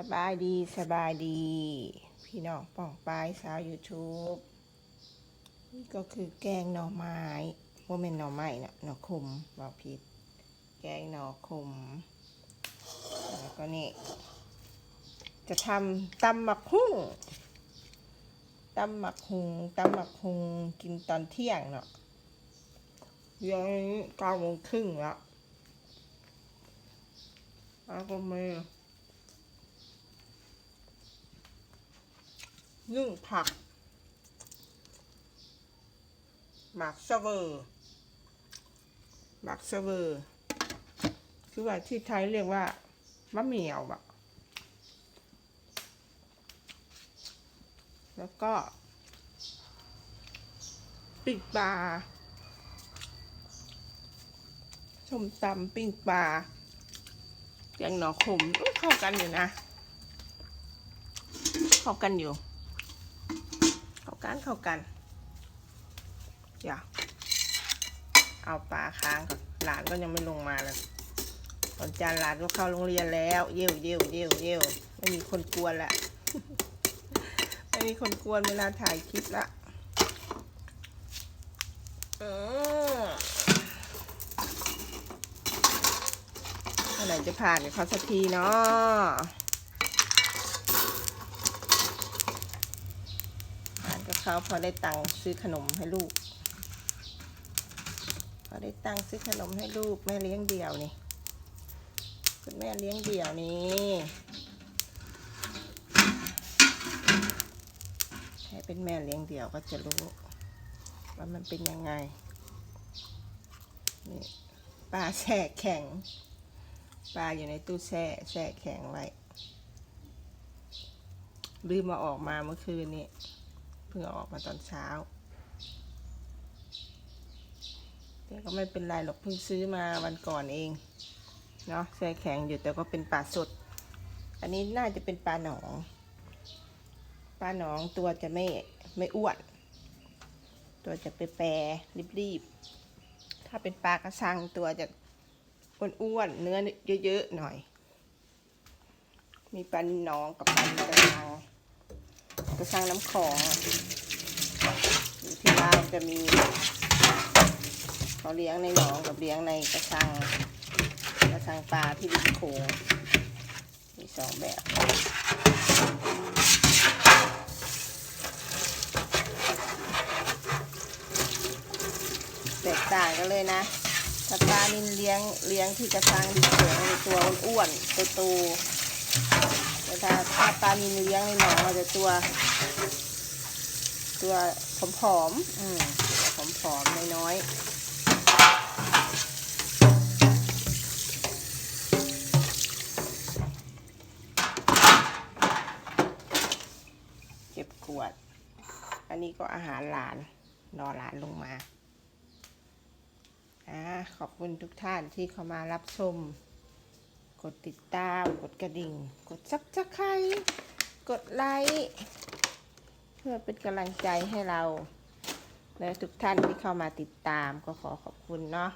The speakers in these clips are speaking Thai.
สบายดีสบายดี พี่น้องป่องปลายสาว YouTube นี่ก็คือแกงหน่อไม้โมเมนหน่อไม้นะหน่อคมบอกผิด แกงหน่อคมแล้วก็นี่ จะทำตำหมักหุ่งตำหมักหุงตำหมักหุงกินตอนเที่ยงเนาะยังเก้าโมงครึ่งแล้วแล้วก็มี นึ่งผัก หมักเสเวอร์หมักเสเวอร์คือว่าที่ไทยเรียกว่ามะเหมี่ยวอะแล้วก็ ปิ้งปลาส้มตำปิ้งปลาแกงหน่อขมเข้ากันอยู่นะ เข้ากันอยู่ กันเข้ากันอย่าเอาปลาค้างก่อนหลานก็ยังไม่ลงมาเลยตอนจานหลานก็เข้าโรงเรียนแล้ว เยี่ยวเยี่ยวเยี่ยวเยี่ยวไม่มีคนกวนละไม่มีคนกวนเวลาถ่ายคลิปละอืมเมื่อไหร่จะผ่านกับเขาสักทีเนาะผ่านกับ เขาพอได้ตังค์ซื้อขนมให้ลูก พอได้ตังค์ซื้อขนมให้ลูกแม่เลี้ยงเดี่ยวนี่คุณแม่เลี้ยงเดี่ยวนี่ใครเป็นแม่เลี้ยงเดี่ยวก็จะรู้ว่ามันเป็นยังไงนี่ปลาแช่แข็งปลาอยู่ในตู้แช่แช่แข็งไว้ลืมมาออกมาเมื่อคืนนี้ พิ่งออกมาตอนเช้า แต่ก็ไม่เป็นไรหรอกเพิ่งซื้อมาวันก่อนเอง เนาะแช่แข็งอยู่แต่ก็เป็นปลาสด อันนี้น่าจะเป็นปลาหนอง ปลาหนองตัวจะไม่ไม่อ้วน ตัวจะไปแปรรีบๆ ถ้าเป็นปลากระชังตัวจะอ้วนๆ เนื้อเยอะๆ หน่อย มีปลาหนองกับปลากระชัง ระชังน้ำของอยู่ที่บ้านจะมีเขาเลี้ยงในหนองกับเลี้ยงในกระชัง กระชังปลาที่ริมโขงมีสองแบบแตกต่างกันเลยนะถ้าปลานินเลี้ยงเลี้ยงที่กระชังริมโขงตัวอ้วนตัวโต ถ้าถ้าปลานินเลี้ยงในหนองมันจะตัว ตัวผอมๆอืมผอมๆน้อยๆ เก็บขวด อันนี้ก็อาหารหลาน รอหลานลงมาอ่าขอบคุณทุกท่านที่เข้ามารับชม กดติดตาม กดกระดิ่ง กดซับสไครต์กดไลค์เพื่อเป็นกำลังใจให้เรา และทุกท่านที่เข้ามาติดตามก็ขอขอบคุณเนาะ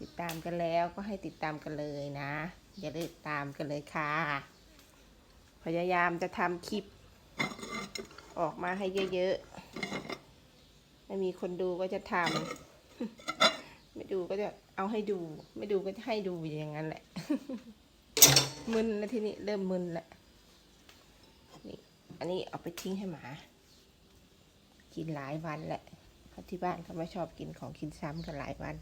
ติดตามกันแล้วก็ให้ติดตามกันเลยนะ อย่าลืมตามกันเลยค่ะ พยายามจะทำคลิป ออกมาให้เยอะๆ ไม่มีคนดูก็จะทำไม่ดูก็จะ เอาให้ดู ไม่ดูก็จะให้ดูอย่างนั้นแหละ มึนแล้วทีนี้เริ่มมึนแล้วนี่อันนี้เอาไปทิ้งให้หมา กินหลายวันแหละเพราะที่บ้านเขาไม่ชอบกินของกินซ้ำกันหลายวัน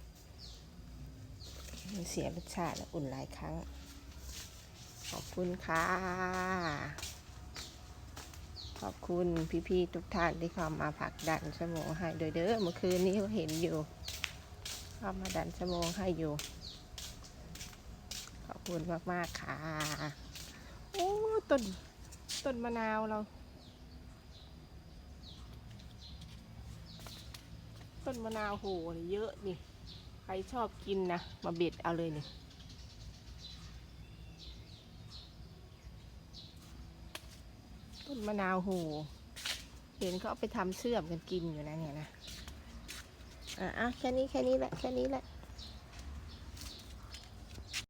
มันเสียรสชาติและอุ่นหลายครั้ง ขอบคุณค่ะ ขอบคุณพี่ๆทุกท่านที่เข้ามาผลักดันสมองให้โดยเด้อเมื่อคืนนี้ก็เห็นอยู่ เข้ามาดันสมองให้อยู่ ขอบคุณมากๆค่ะโอ้ต้นต้นมะนาวเรา ต้นมะนาวโหเยอะนี่ ใครชอบกินนะ มาเบ็ดเอาเลยนี่ต้นมะนาวโหเห็นเขาเอาไปทำเชื่อมกันกินอยู่นะเนี่ยนะ อะแค่นี้แค่นี้แหละแค่นี้แหละ